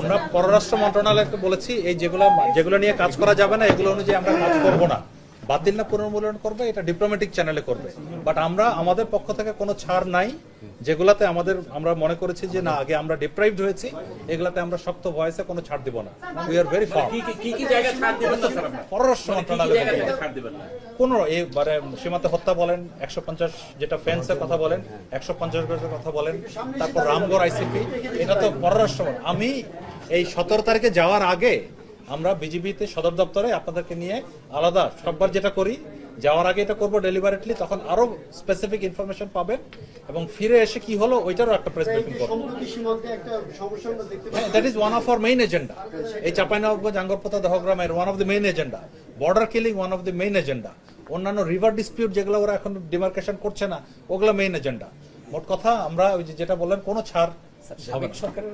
আমরা পররাষ্ট্র মন্ত্রণালয়কে বলেছি, এই যেগুলো যেগুলো নিয়ে কাজ করা যাবে না, এগুলো অনুযায়ী আমরা কাজ করব না। বাতিল না পুনর্মূল্যায়ন করবে এটা ডিপ্লোম্যাটিক চ্যানেলে করবে। বাট আমরা আমাদের পক্ষ থেকে কোনো ছাড় নাই যেগুলাতে আমাদের আমরা মনে করেছি যে না আগে আমরা ডিপ্রাইভড হয়েছি এগুলাতে আমরা শক্ত ভয়েসে কোনো ছাড় দিব না। We are very firm? পররাষ্ট্র মানে মন্ত্রণালয় জায়গায় ছাড় দিবেন কোন এবারে সীমাতে হত্যা বলেন একশো পঞ্চাশ যেটা ফেন্সের কথা বলেন একশো পঞ্চাশ গজের কথা বলেন তারপর রামগড় আইসিপি এটা তো পররাষ্ট্র আমি এই সতেরো তারিখে যাওয়ার আগে আমরা বিজিবিতে সদর দপ্তরে আপনাদেরকে নিয়ে আলাদা সববার যেটা করি যাওয়ার আগে এটা করব ডেলিভারেটলি তখন আরও স্পেসিফিক ইনফরমেশন পাবেন এবং ফিরে এসে কি হলো ওইটারও একটা প্রেস ব্রিফিং করব। পাচ্ছি। That is one of our main agenda এই Chapainawabganj Angarpota দহগ্রামের one of the main agenda border killing one of the main agenda অন্যান্য রিভার ডিসপিউট যেগুলো ওরা এখন ডিমার্কেশন করছে না ওগুলো মেইন এজেন্ডা মোট কথা আমরা ওই যে যেটা বললেন কোনো ছাড় হবে সাবেক সরকারের